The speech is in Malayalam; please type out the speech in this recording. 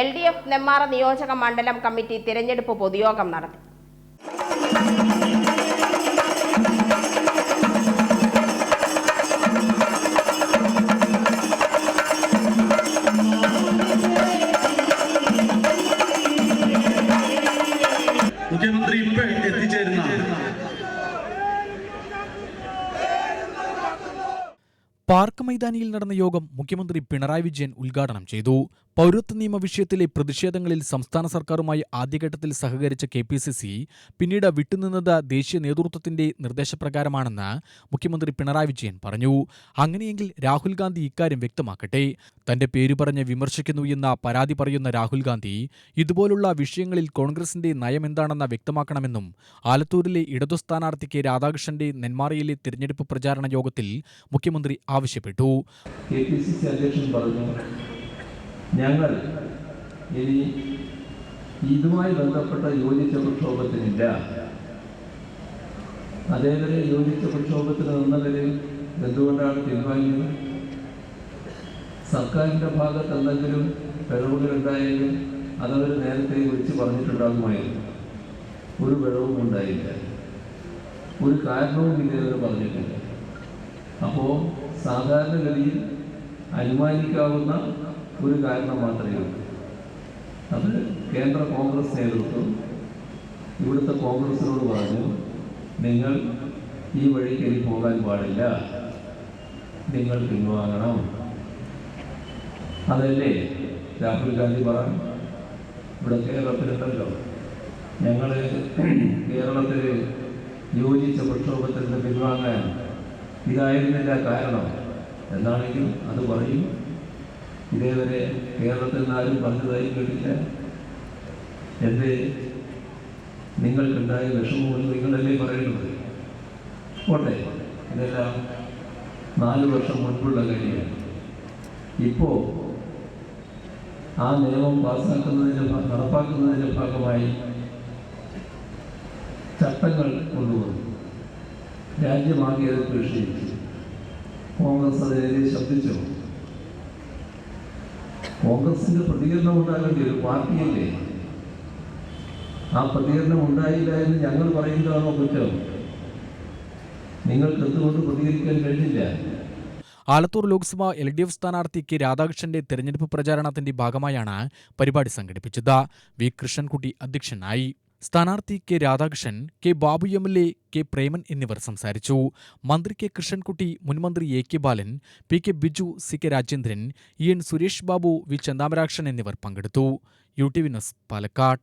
എൽ ഡി എഫ് നെമ്മാറ നിയോജക മണ്ഡലം കമ്മിറ്റി തിരഞ്ഞെടുപ്പ് പൊതുയോഗം നടത്തി. മുഖ്യമന്ത്രി ഇപ്പൊ എത്തിച്ചേരുന്ന പാർക്ക് മൈതാനിയിൽ നടന്ന യോഗം മുഖ്യമന്ത്രി പിണറായി വിജയൻ ഉദ്ഘാടനം ചെയ്തു. പൗരത്വ നിയമ വിഷയത്തിലെ പ്രതിഷേധങ്ങളിൽ സംസ്ഥാന സർക്കാരുമായി ആദ്യഘട്ടത്തിൽ സഹകരിച്ച കെ പി സി സി പിന്നീട് വിട്ടുനിന്നത് ദേശീയ നേതൃത്വത്തിന്റെ നിർദ്ദേശപ്രകാരമാണെന്ന് മുഖ്യമന്ത്രി പിണറായി വിജയൻ പറഞ്ഞു. അങ്ങനെയെങ്കിൽ രാഹുൽ ഗാന്ധി ഇക്കാര്യം വ്യക്തമാക്കട്ടെ. തന്റെ പേര് പറഞ്ഞ് വിമർശിക്കുന്നു എന്ന പരാതി പറയുന്ന രാഹുൽ ഗാന്ധി ഇതുപോലുള്ള വിഷയങ്ങളിൽ കോൺഗ്രസിന്റെ നയമെന്താണെന്ന് വ്യക്തമാക്കണമെന്നും ആലത്തൂരിലെ ഇടതു സ്ഥാനാർത്ഥി കെ രാധാകൃഷ്ണന്റെ നെന്മാറയിലെ തിരഞ്ഞെടുപ്പ് പ്രചാരണ യോഗത്തിൽ മുഖ്യമന്ത്രി ആവശ്യപ്പെട്ടു. അധ്യക്ഷൻ ഞങ്ങൾ ഇനി ഇതുമായി ബന്ധപ്പെട്ട യോജിച്ച പ്രക്ഷോഭത്തിനില്ല. അതേവരെ യോജിച്ച പ്രക്ഷോഭത്തിന് നിന്നവര് എന്തുകൊണ്ടാണ് പിൻവാങ്ങിയത്? സർക്കാരിന്റെ ഭാഗത്ത് എന്തെങ്കിലും പിഴവുകളുണ്ടായെങ്കിൽ അതവർ നേരത്തെ വിളിച്ച് പറഞ്ഞിട്ടുണ്ടാകുമായിരുന്നു. ഒരു പിഴവും ഉണ്ടായില്ല. ഒരു കാരണവും ഇതേവരെ പറഞ്ഞിട്ടില്ല. അപ്പോൾ സാധാരണഗതിയിൽ അനുമാനിക്കാവുന്ന ഒരു കാരണം മാത്രമേ ഉള്ളൂ. അത് കേന്ദ്ര കോൺഗ്രസ് നേതൃത്വം ഇവിടുത്തെ കോൺഗ്രസിനോട് പറഞ്ഞു നിങ്ങൾ ഈ വഴിക്ക് ഇനി പോകാൻ പാടില്ല. നിങ്ങൾ പിൻവാങ്ങണം. അതല്ലേ രാഹുൽ ഗാന്ധി പറഞ്ഞു? ഇവിടെ കേരളത്തിലുണ്ടല്ലോ. ഞങ്ങൾ കേരളത്തിൽ യോജിച്ച പ്രക്ഷോഭത്തിൽ നിന്ന് പിൻവാങ്ങാൻ ഇതായിരുന്നില്ല കാരണം. എന്നാണെങ്കിൽ അത് പറയും. ഇതേവരെ കേരളത്തിൽ നിന്ന് ആരും പറഞ്ഞതായി കേട്ടില്ല. എന്റെ നിങ്ങൾക്കുണ്ടായ വിഷമവും നിങ്ങളല്ലേ പറയുന്നത് പോട്ടെ ഇതെല്ലാം നാലു വർഷം മുൻപുള്ള കാര്യമാണ്. ഇപ്പോ ആ നിയമം പാസ്സാക്കുന്നതിന്റെ നടപ്പാക്കുന്നതിന്റെ ഭാഗമായി ചട്ടങ്ങൾ കൊണ്ടുവന്നു. രാജ്യമാകെ അത് പ്രതിഷേധിച്ചു കോൺഗ്രസ് അതിനെതിരെ ശബ്ദിച്ചു. കോൺഗ്രസിന്റെ പ്രതികരണം ഉണ്ടാകേണ്ടി ഒരു പാർട്ടിയല്ലേ? ആ പ്രതികരണം ഉണ്ടായില്ല എന്ന് ഞങ്ങൾ പറയുന്നതാണോ കുറ്റം? നിങ്ങൾക്ക് എന്തുകൊണ്ട് പ്രതികരിക്കാൻ കഴിഞ്ഞില്ല? Alathur Lok Sabha L D F സ്ഥാനാർത്ഥി കെ രാധാകൃഷ്ണന്റെ തെരഞ്ഞെടുപ്പ് പ്രചാരണത്തിന്റെ ഭാഗമായാണ് പരിപാടി സംഘടിപ്പിച്ചത്. വി കൃഷ്ണൻകുട്ടി അധ്യക്ഷനായി. സ്ഥാനാർത്ഥി K Radhakrishnan K Babu M L A K Preman എന്നിവർ സംസാരിച്ചു. മന്ത്രി കെ കൃഷ്ണൻകുട്ടി മുൻമന്ത്രി A K Balan P K Biju C K Rajendran E N Suresh Babu V Chendamarakshan എന്നിവർ പങ്കെടുത്തു. U T V news Palakkad.